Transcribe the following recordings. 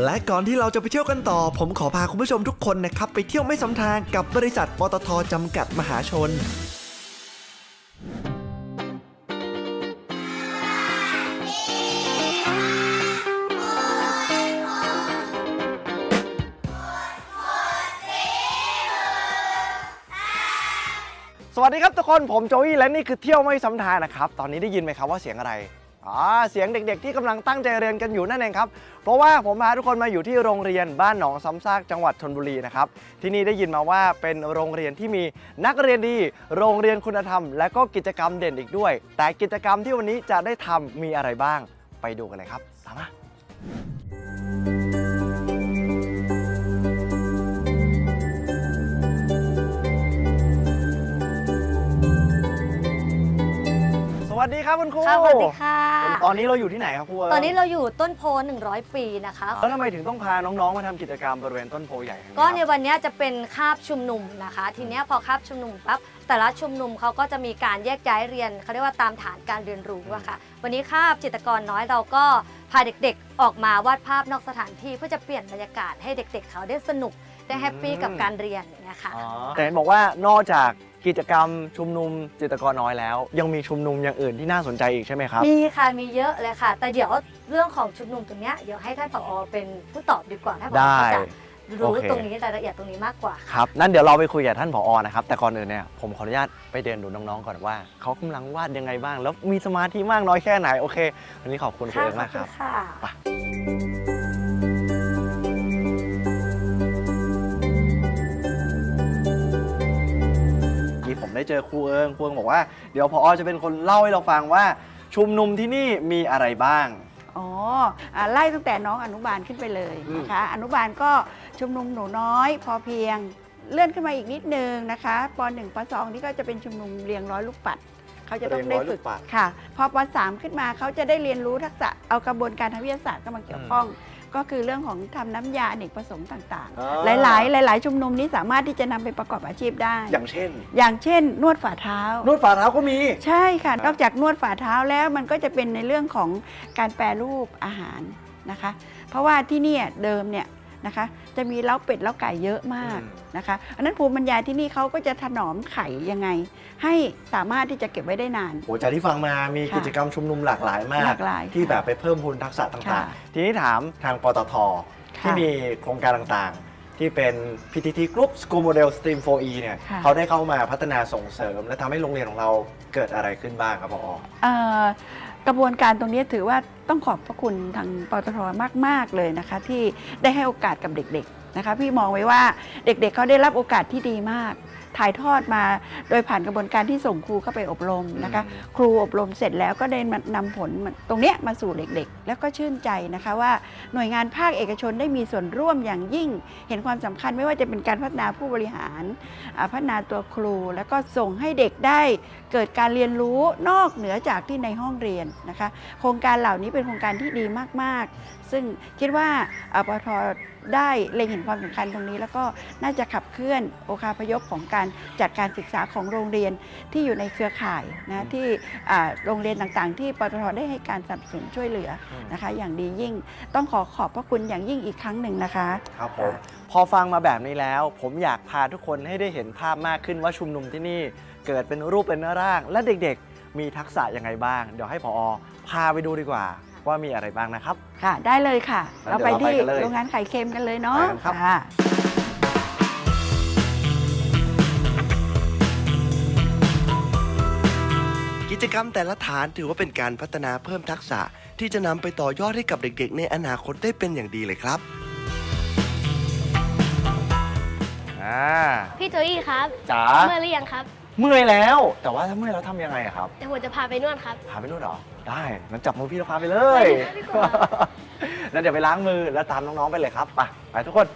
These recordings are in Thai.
และก่อนที่เราจะไปเที่ยวกันต่อ ผมขอพาคุณผู้ชมทุกคนนะครับ ไปเที่ยวไม่ซ้ำทางกับบริษัทปตทจำกัดมหาชนสวัสดีครับทุกคนผมโจวี่และนี่คือเที่ยวไม่ซ้ำทางนะครับ ตอนนี้ได้ยินไหมครับว่าเสียงอะไร อ๋อเสียงเด็กๆที่กำลังตั้งใจเรียนกันอยู่นั่นเองครับ เพราะว่าผมพาทุกคนมาอยู่ที่โรงเรียนบ้านหนองซ้ำซากจังหวัดชนบุรีนะครับ ที่นี่ได้ยินมาว่าเป็นโรงเรียนที่มีนักเรียนดี โรงเรียนคุณธรรม และก็กิจกรรมเด่นอีกด้วย แต่กิจกรรมที่วันนี้จะได้ทำมีอะไรบ้าง ไปดูกันเลยครับตามมาสวัสดีครับคุณครูสวัสดีค่ะ ตอนนี้เราอยู่ที่ไหนครับครูตอนนี้เราอยู่ต้นโพ 100 ปีนะคะ แล้วทำไมถึงต้องพาน้องๆมาทำกิจกรรมบริเวณต้นโพใหญ่แห่งนี้ก็ในครับวันนี้จะเป็นคาบชุมนุมนะคะ ทีเนี้ยพอคาบชุมนุมปั๊บแต่ละชุมนุมเขาก็จะมีการแยกย้ายเรียนเขาเรียกว่าตามฐานการเรียนรู้อะค่ะ วันนี้คาบจิตรกรน้อยเราก็พาเด็กๆออกมาวาดภาพนอกสถานที่เพื่อจะเปลี่ยนบรรยากาศให้เด็กๆ เขาได้สนุกได้แฮปปี้กับการเรียนอย่างเงี้ยค่ะอ๋อแต่เห็นบอกว่านอกจาก กิจกรรมชุมนุมจิตรกรน้อยแล้ว ยังมีชุมนุมอย่างอื่นที่น่าสนใจอีกใช่ไหมครับ มีค่ะ มีเยอะเลยค่ะ แต่เดี๋ยวเรื่องของชุมนุมตรงเนี้ยเดี๋ยวให้ท่านผอเป็นผู้ตอบดีกว่าท่านผอได้ จะรู้โอเค ตรงนี้รายละเอียดตรงนี้มากกว่า ครับนั่นเดี๋ยวเราไปคุยกับท่านผอนะครับแต่ก่อนอื่นเนี่ยผมขออนุญาตไปเดินดูน้องๆก่อนว่าเขากำลังวาดยังไงบ้าง แล้วมีสมาธิมากน้อยแค่ไหนโอเควันนี้ขอบคุณคุณค่ะเอิร์กขอมาบกคุคณรับค่ะที่ผ ได้เจอครูเอิงครูเอิงบอกว่าเดี๋ยวพอจะเป็นคนเล่าให้เราฟังว่าชุมนุมที่นี่มีอะไรบ้าง อ๋ออ่าไล่ตั้งแต่น้องอนุบาลขึ้นไปเลยอืมนะคะ อนุบาลก็ชุมนุมหนูน้อย พอเพียงเลื่อนขึ้นมาอีกนิดนึงนะคะป .1 ป .2 นี่ก็จะเป็นชุมนุมเรียงร้อยลูกปัดเขาจะต้องได้ฝึกค่ะ พอป .3 ขึ้นมาเขาจะได้เรียนรู้ทักษะเอากระบวนการทางวิทยาศาสตร์เข้ามาเกี่ยวข้อง ก็คือเรื่องของทำน้ำยาอเนกประสงค์ต่างอ๋ๆอหลายๆ หลาย ๆ ชุมนุมนี้สามารถที่จะนำไปประกอบอาชีพได้ อย่างเช่น อย่างเช่น นวดฝ่าเท้า นวดฝ่าเท้าก็มี ใช่ค่ะครับนอกจากนวดฝ่าเท้าแล้วมันก็จะเป็นในเรื่องของการแปรรูปอาหารนะคะ เพราะว่าที่เนี่ยเดิมเนี่ย นะคะ จะมีเล้าเป็ดเล้าไก่เยอะมากนะคะอันนั้นภูมิปัญญาที่นี่เขาก็จะถนอมไข่ยังไง ให้สามารถที่จะเก็บไว้ได้นาน โอ้จากที่ฟังมามีค่ะกิจกรรมชุมนุมหลากหลายมากหลากหลาย ที่ค่ะแบบไปเพิ่มพูนทักษะต่างค่ะๆ ทีนี้ถามทางปตท ค่ะที่มีโครงการต่างๆ ที่เป็น PTT Group School Model Stream 4E เนี่ยค่ะ เขาได้เข้ามาพัฒนาส่งเสริม และทำให้โรงเรียนของเราเกิดอะไรขึ้นบ้างครับพอ เอ่อ กระบวนการตรงนี้ถือว่าต้องขอบพระคุณทางปตทมาก ๆ เลยนะคะ ที่ได้ให้โอกาสกับเด็กๆนะคะพี่มองไว้ว่าเด็กๆเขาได้รับโอกาสที่ดีมาก ถ่ายทอดมาโดยผ่านกระบวนการที่ส่งครูเข้าไปอบรมนะคะครูอบรมเสร็จแล้วก็ได้มานำผลมาตรงเนี้ยมาสู่เด็กๆ แล้วก็ชื่นใจนะคะว่าหน่วยงานภาคเอกชนได้มีส่วนร่วมอย่างยิ่ง เห็นความสำคัญไม่ว่าจะเป็นการพัฒนาผู้บริหารอ่าพัฒนาตัวครู แล้วก็ส่งให้เด็กได้เกิดการเรียนรู้นอกเหนือจากที่ในห้องเรียนนะคะ โครงการเหล่านี้เป็นโครงการที่ดีมากๆ ซึ่งคิดว่าอ่าปทได้เล็งเห็นความสำคัญตรงนี้ แล้วก็น่าจะขับเคลื่อนโอคาพยพของการจัดการศึกษาของโรงเรียนที่อยู่ในเครือข่ายนะที่อ่าโรงเรียนต่างๆ ที่ปตทได้ให้การสนับสนุนช่วยเหลือนะคะ อย่างดียิ่งต้องขอขอบพระคุณอย่างยิ่งอีกครั้งหนึ่งนะคะครับผมพอฟังมาแบบนี้แล้ว ผมอยากพาทุกคนให้ได้เห็นภาพมากขึ้นว่าชุมนุมที่นี่เกิดเป็นรูปเป็นร่าง และเด็กๆ มีทักษะยังไงบ้าง เดี๋ยวให้พอพาไปดูดีกว่าว่ามีอะไรบ้างนะครับ ค่ะ ได้เลยค่ะงั้เรานไปเดี๋ยวเราไปที่กันเลยโรงงานไข่เค็มกันเลยเนาะไปกันครับค่ะ จกรรมแต่ละฐานถือว่าเป็นการพัฒนาเพิ่มทักษะ ที่จะนำไปต่อยอดให้กับเด็กๆ ในอนาคตได้เป็นอย่างดีเลยครับ อ่าพี่โจอี้ครับ จ๋าเมื่อหรือยังครับ เมื่อยแล้ว แต่ว่าถ้าเมื่อยแล้วทำยังไงอะครับ แต่ผมจะพาไปนวดครับ พาไปนู่นเหรอ ได้งั้นจับมือพี่แล้วพาไปเลย ไปดีกว่าแล้วเดี๋ยวไปล้างมือแล้วตามน้องๆไปเลยครับ ไป ไปทุกคน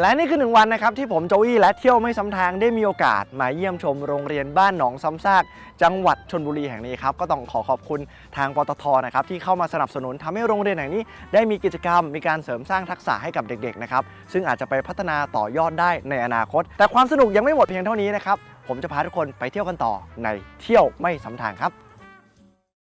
และนี่คือหนึ่งวันนะครับที่ผมโจวี่และเที่ยวไม่ซ้ำทางได้มีโอกาสมาเยี่ยมชมโรงเรียนบ้านหนองซ้ำซากจังหวัดชนบุรีแห่งนี้ครับก็ต้องขอขอบคุณทางปตทนะครับที่เข้ามาสนับสนุนทำให้โรงเรียนแห่งนี้ ได้มีกิจกรรม มีการเสริมสร้างทักษะให้กับเด็กๆนะครับซึ่งอาจจะไปพัฒนาต่อยอดได้ในอนาคต แต่ความสนุกยังไม่หมดเพียงเท่านี้นะครับผมจะพาทุกคนไปเที่ยวกันต่อในเที่ยวไม่ซ้ำทางครับ